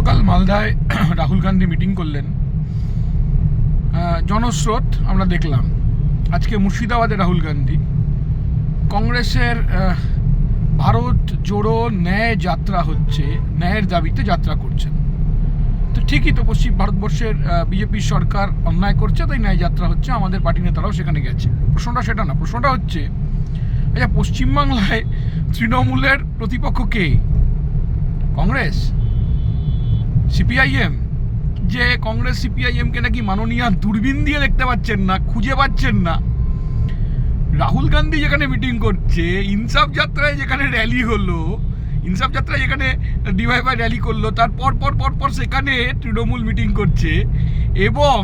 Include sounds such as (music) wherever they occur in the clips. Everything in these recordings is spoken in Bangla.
গতকাল মালদায় (clears throat) রাহুল গান্ধী মিটিং করলেন। জনস্রোত আমরা দেখলাম। আজকে মুর্শিদাবাদে রাহুল গান্ধী। কংগ্রেসের ভারত জোড়ো ন্যায় যাত্রা হচ্ছে, ন্যায়ের দাবিতে যাত্রা করছেন। তো ঠিকই তো পশ্চিম ভারতবর্ষের বিজেপি সরকার অন্যায় করছে, তাই ন্যায় যাত্রা হচ্ছে, আমাদের পার্টি নেতারাও সেখানে গেছে। প্রশ্নটা সেটা না, প্রশ্নটা হচ্ছে আচ্ছা পশ্চিমবাংলায় তৃণমূলের প্রতিপক্ষ কে? কংগ্রেস? সিপিআইএম যে কংগ্রেস সিপিআইএমকে নাকি মাননীয় দূরবীন দিয়ে দেখতে পাচ্ছেন না, খুঁজে পাচ্ছেন না। রাহুল গান্ধী যেখানে মিটিং করছে, ইনসাফ যাত্রায় যেখানে র্যালি হলো, ইনসাফ যাত্রায় যেখানে ডিভাই বাই র্যালি করল, তার পর পর পর পর সেখানে তৃণমূল মিটিং করছে এবং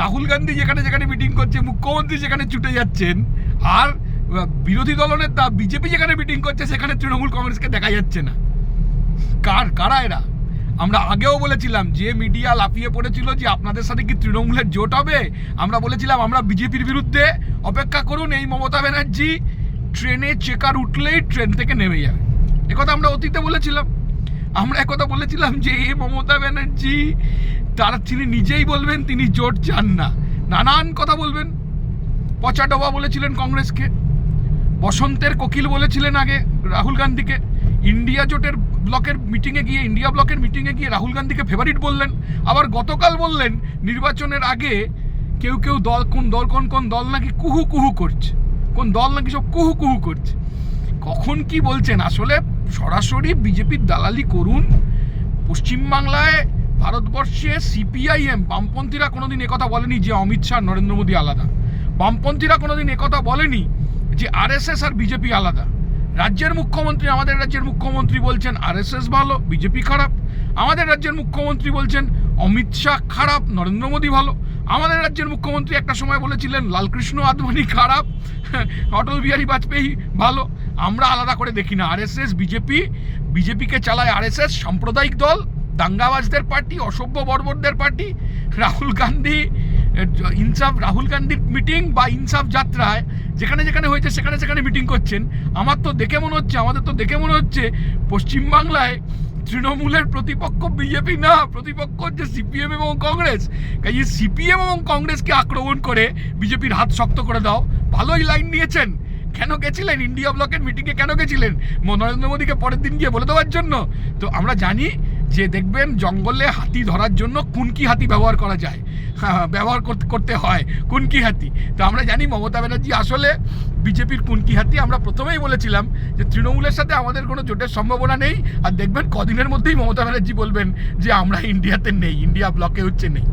রাহুল গান্ধী যেখানে যেখানে মিটিং করছে, মুখ্যমন্ত্রী যেখানে ছুটে যাচ্ছেন, আর বিরোধী দলনেতা বিজেপি যেখানে মিটিং করছে, সেখানে তৃণমূল কংগ্রেসকে দেখা যাচ্ছে না। কার, কারা এরা? আমরা আগেও বলেছিলাম, যে মিডিয়া লাফিয়ে পড়েছিল যে আপনাদের সাথে কি তৃণমূলের জোট হবে? আমরা বলেছিলাম, আমরা বিজেপির বিরুদ্ধে অপেক্ষা করুন, এই মমতা ব্যানার্জি ট্রেনে চেকার উঠলেই ট্রেন থেকে নেমে যাবে। একথা আমরা অতীতে বলেছিলাম। আমরা একথা বলেছিলাম যে, এই মমতা ব্যানার্জি, তারা তিনি নিজেই বলবেন, তিনি জোট চান না। নানান কথা বলবেন। পচা ডবা বলেছিলেন কংগ্রেসকে। বসন্তের কোকিল বলেছিলেন আগে রাহুল গান্ধীকে। ইন্ডিয়া জোটের ব্লকের মিটিংয়ে গিয়ে, ইন্ডিয়া ব্লকের মিটিংয়ে গিয়ে রাহুল গান্ধীকে ফেভারিট বললেন। আবার গতকাল বললেন, নির্বাচনের আগে কেউ কেউ দল কোন দল, কোন কোন দল নাকি কুহু কুহু করছে। কোন দল নাকি সব কুহু কুহু করছে। কখন কি বলছেন? আসলে সরাসরি বিজেপির দালালি করুন। পশ্চিমবাংলায়, ভারতবর্ষে সিপিআইএম বামপন্থীরা কোনোদিন একথা বলেনি যে অমিত শাহ, নরেন্দ্র মোদী আলাদা। বামপন্থীরা কোনোদিন একথা বলেনি যে আরএসএস আর বিজেপি আলাদা। রাজ্যের মুখ্যমন্ত্রী, আমাদের রাজ্যের মুখ্যমন্ত্রী বলছেন আরএসএস ভালো, বিজেপি খারাপ। আমাদের রাজ্যের মুখ্যমন্ত্রী বলছেন অমিত শাহ খারাপ, নরেন্দ্র মোদী ভালো। আমাদের রাজ্যের মুখ্যমন্ত্রী একটা সময় বলেছিলেন, লালকৃষ্ণ আদবানি খারাপ, (laughs) অটল বিহারী বাজপেয়ী ভালো। আমরা আলাদা করে দেখি না। আরএসএস, বিজেপি, বিজেপিকে চালায় আরএসএস, সাম্প্রদায়িক দল, দাঙ্গাবাজদের পার্টি, অসভ্য বর্বরদের পার্টি, রাহুল গান্ধী ইনসাফ রাহুল গান্ধীর মিটিং বা ইনসাফ যাত্রায় যেখানে যেখানে হয়েছে, সেখানে সেখানে মিটিং করছেন। আমার তো দেখে মনে হচ্ছে, আমাদের তো দেখে মনে হচ্ছে পশ্চিমবাংলায় তৃণমূলের প্রতিপক্ষ বিজেপি না, প্রতিপক্ষ হচ্ছে সিপিএম এবং কংগ্রেস। কাজে সিপিএম এবং কংগ্রেসকে আক্রমণ করে বিজেপির হাত শক্ত করে দাও। ভালোই লাইন নিয়েছেন। কেন গেছিলেন? ইন্ডিয়া ব্লকের মিটিংয়ে কেন গেছিলেন? নরেন্দ্র মোদীকে পরের দিন গিয়ে বলে দেওয়ার জন্য। তো আমরা জানি যে দেখবেন জঙ্গলে হাতি ধরার জন্য কুনকি হাতি ব্যবহার করা যায়। হ্যাঁ, ব্যবহার করতে করতে হয় কুনকি হাতি। তো আমরা জানি মমতা ব্যানার্জি আসলে বিজেপির কুনকি হাতি। আমরা প্রথমেই বলেছিলাম যে তৃণমূলের সাথে আমাদের কোনো জোটের সম্ভাবনা নেই। আর দেখবেন কদিনের মধ্যেই মমতা ব্যানার্জি বলবেন যে আমরা ইন্ডিয়াতে নেই ইন্ডিয়া ব্লকে হচ্ছে নেই।